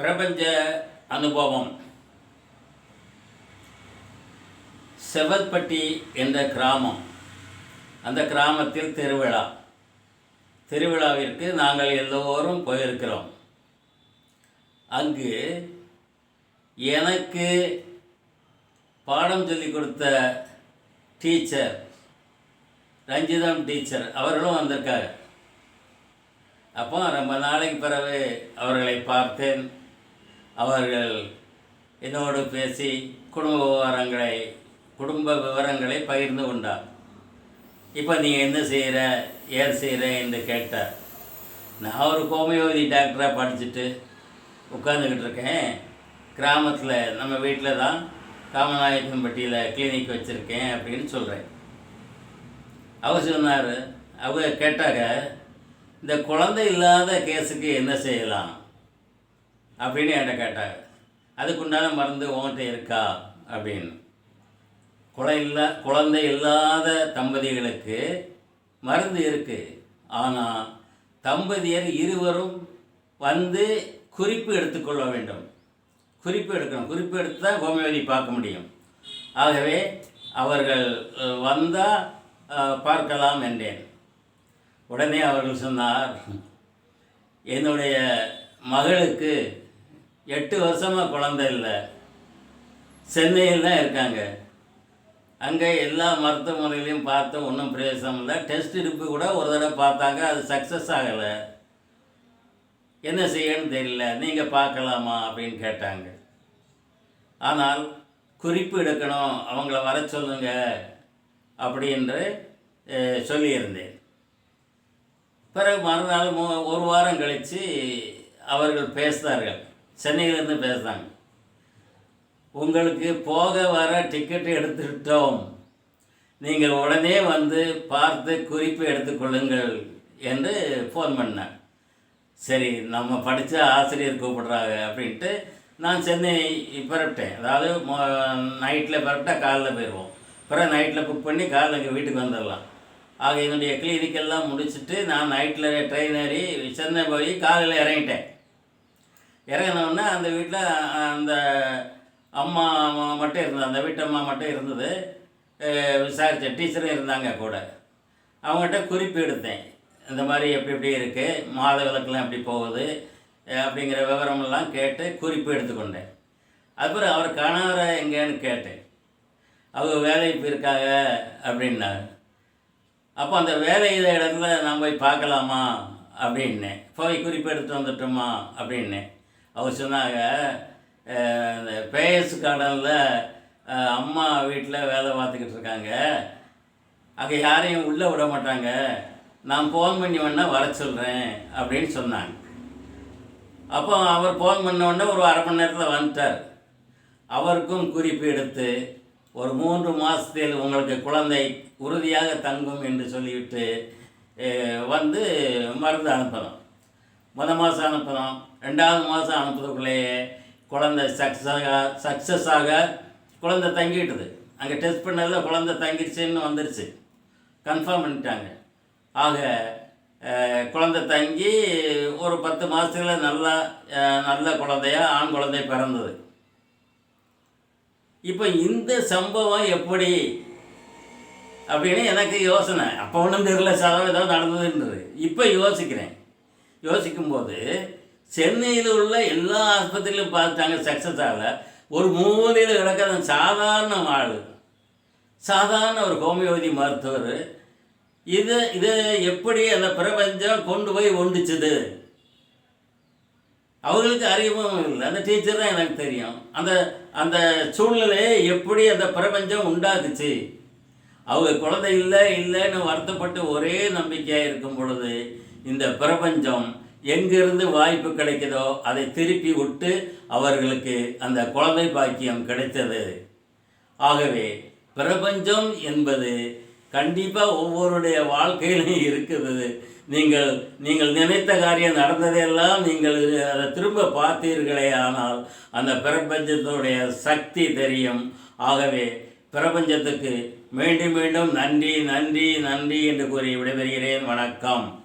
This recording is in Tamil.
பிரபஞ்ச அனுபவம். செவற்பட்டி என்ற கிராமம். அந்த கிராமத்தில் திருவிழா. திருவிழாவிற்கு நாங்கள் எல்லோரும் போயிருக்கிறோம். அங்கு எனக்கு பாடம் சொல்லிக் கொடுத்த டீச்சர் ரஞ்சிதம் டீச்சர் அவர்களும் வந்திருக்காங்க. அப்போ ரொம்ப நாளைக்கு பிறகு அவர்களை பார்த்தேன். அவர்கள் என்னோடு பேசி குடும்ப விவரங்களை குடும்ப விவரங்களை பகிர்ந்து கொண்டார். இப்போ நீ என்ன செய்கிற ஏன் செய்கிற என்று கேட்டார். நான் ஒரு ஹோமியோபதி டாக்டராக படிச்சுட்டு உட்காந்துக்கிட்டு இருக்கேன். கிராமத்தில் நம்ம வீட்டில் தான் காமநாயக்கன்பட்டியில் கிளினிக் வச்சுருக்கேன் அப்படின்னு சொல்கிறேன் அவர் சொன்னார் அவங்க கேட்டாங்க இந்த குழந்தை இல்லாத கேஸுக்கு என்ன செய்யலாம்? அப்படின்னு என்கிட்ட கேட்டாங்க அதுக்குண்டான மருந்து உன்கிட்ட இருக்கா? அப்படின்னு. குழந்தை இல்லா குழந்தை இல்லாத தம்பதிகளுக்கு மருந்து இருக்குது ஆனால் தம்பதியர் இருவரும் வந்து குறிப்பு எடுத்துக்கொள்ள வேண்டும். குறிப்பு எடுக்கணும். குறிப்பு எடுத்து தான் ஹோமியோபதி பார்க்க முடியும். ஆகவே அவர்கள் வந்தால் பார்க்கலாம் என்றேன். உடனே அவர்கள் சொன்னார் என்னுடைய மகளுக்கு எட்டு வருஷமாக குழந்தை இல்லை. சென்னையில் தான் இருக்காங்க. அங்கே எல்லா மருத்துவமனைகளையும் பார்த்து ஒன்றும் பிரயோசனம் இல்லை. டெஸ்ட் எடுப்பு கூட ஒரு தடவை பார்த்தாங்க அது சக்ஸஸ் ஆகலை. என்ன செய்யன்னு தெரியல. நீங்கள் பார்க்கலாமா அப்படின்னு கேட்டாங்க. ஆனால் குறிப்பு எடுக்கணும் அவங்கள வர சொல்லுங்க அப்படின்று சொல்லியிருந்தேன். பிறகு மறுநாள் மூ ஒரு வாரம் கழித்து அவர்கள் பேசினார்கள். சென்னையிலேருந்து பேசுகிறாங்க உங்களுக்கு போக வர டிக்கெட்டு எடுத்துக்கிட்டோம் நீங்கள் உடனே வந்து பார்த்து குறிப்பு எடுத்துக்கொள்ளுங்கள் என்று ஃபோன் பண்ணேன் சரி நம்ம படித்த ஆசிரியர் கூப்பிடுறாங்க அப்படின்ட்டு நான் சென்னை புறப்பட்டேன். அதாவது நைட்டில் புறப்பட்டா காலைல போயிடுவோம் பிறகு நைட்டில் புக் பண்ணி காலைல எங்கள் வீட்டுக்கு வந்துடலாம். ஆக என்னுடைய கிளினிக்கெல்லாம் முடிச்சுட்டு நான் நைட்டில் ட்ரெயின் ஏறி சென்னை போய் காலையில் இறங்கிட்டேன். இறங்கினோடனே அந்த வீட்டில் அந்த அம்மா மட்டும் இருந்தது. அந்த வீட்டு அம்மா மட்டும் இருந்தது. விசாரித்தேன் விசாரித்த டீச்சரும் இருந்தாங்க கூட. அவங்ககிட்ட குறிப்பு எடுத்தேன். இந்த மாதிரி எப்படி எப்படி இருக்குது மாத விளக்கெல்லாம் எப்படி போகுது அப்படிங்கிற விவரமெல்லாம் கேட்டு குறிப்பு எடுத்துக்கொண்டேன். அப்புறம் அவர் கணவரை எங்கேன்னு கேட்டேன். அவங்க வேலைக்கு போயிருக்காங்க அப்படின்னாரு. அப்போ அந்த வேலை செய்த இடத்துல நான் போய் பார்க்கலாமா அப்படின்னேன். போய் குறிப்பு எடுத்து வந்துட்டோமா அப்படின்னேன். அவர் சொன்னாங்க அஹ், இந்த கார்டனில் அம்மா வீட்டில் வேலை பார்த்துக்கிட்டு இருக்காங்க. அங்கே யாரையும் உள்ளே விட மாட்டாங்க. நான் ஃபோன் பண்ணி வேணால் வர சொல்கிறேன் அப்படின்னு சொன்னாங்க. அப்போ அவர் ஃபோன் பண்ண உடனே ஒரு அரை மணி நேரத்தில் வந்துட்டார். அவருக்கும் குறிப்பு எடுத்து ஒரு மூன்று மாதத்தில் உங்களுக்கு குழந்தை உறுதியாக தங்கும் என்று சொல்லிவிட்டு வந்து மருந்து அனுப்பணும் முத மாதம் அனுப்புகிறோம் ரெண்டாவது மாதம் அனுப்புறதுக்குள்ளேயே குழந்தை சக்ஸஸாக சக்ஸஸாக குழந்தை தங்கிட்டுது. அங்கே டெஸ்ட் பண்ணதில் குழந்தை தங்கிடுச்சுன்னு வந்துருச்சு. கன்ஃபார்ம் பண்ணிட்டாங்க. ஆக குழந்த குழந்தை தங்கி ஒரு பத்து மாதத்துல நல்லா நல்ல குழந்தையா ஆண் குழந்தை பிறந்தது. இப்போ இந்த சம்பவம் எப்படி அப்படின்னு எனக்கு யோசனை. அப்போ ஒன்றும் தெரியல சாதம் ஏதோ நடந்ததுன்றது. இப்போ யோசிக்கிறேன். யோசிக்கும்போது சென்னையில் உள்ள எல்லா ஆஸ்பத்திரியிலும் பார்த்தாங்க சக்ஸஸ் ஆகலை. ஒரு மூலையில் கிடக்கிற சாதாரண ஆள். சாதாரண ஒரு ஹோமியோபதி மருத்துவர். இது இது எப்படி அந்த பிரபஞ்சம் கொண்டு போய் ஒண்டிச்சுது அவங்களுக்கு அறிவும் இல்லை. அந்த டீச்சர் தான் எனக்கு தெரியும். அந்த அந்த சூழ்நிலையை எப்படி அந்த பிரபஞ்சம் உண்டாக்குச்சு? அவங்க குழந்தை இல்லை இல்லைன்னு வருத்தப்பட்டு ஒரே நம்பிக்கையாக இருக்கும் பொழுது இந்த பிரபஞ்சம் எங்கிருந்து வாய்ப்பு கிடைக்குதோ அதை திருப்பி விட்டு அவர்களுக்கு அந்த குழந்தை பாக்கியம் கிடைத்தது. ஆகவே பிரபஞ்சம் என்பது கண்டிப்பாக ஒவ்வொருடைய வாழ்க்கையிலும் இருக்குது. நீங்கள் நீங்கள் நினைத்த காரியம் நடந்ததெல்லாம் நீங்கள் அதை திரும்ப பார்த்தீர்களே ஆனால் அந்த பிரபஞ்சத்தினுடைய சக்தி தெரியும். ஆகவே பிரபஞ்சத்துக்கு மீண்டும் மீண்டும் நன்றி நன்றி நன்றி என்று கூறி விடைபெறுகிறேன். வணக்கம்.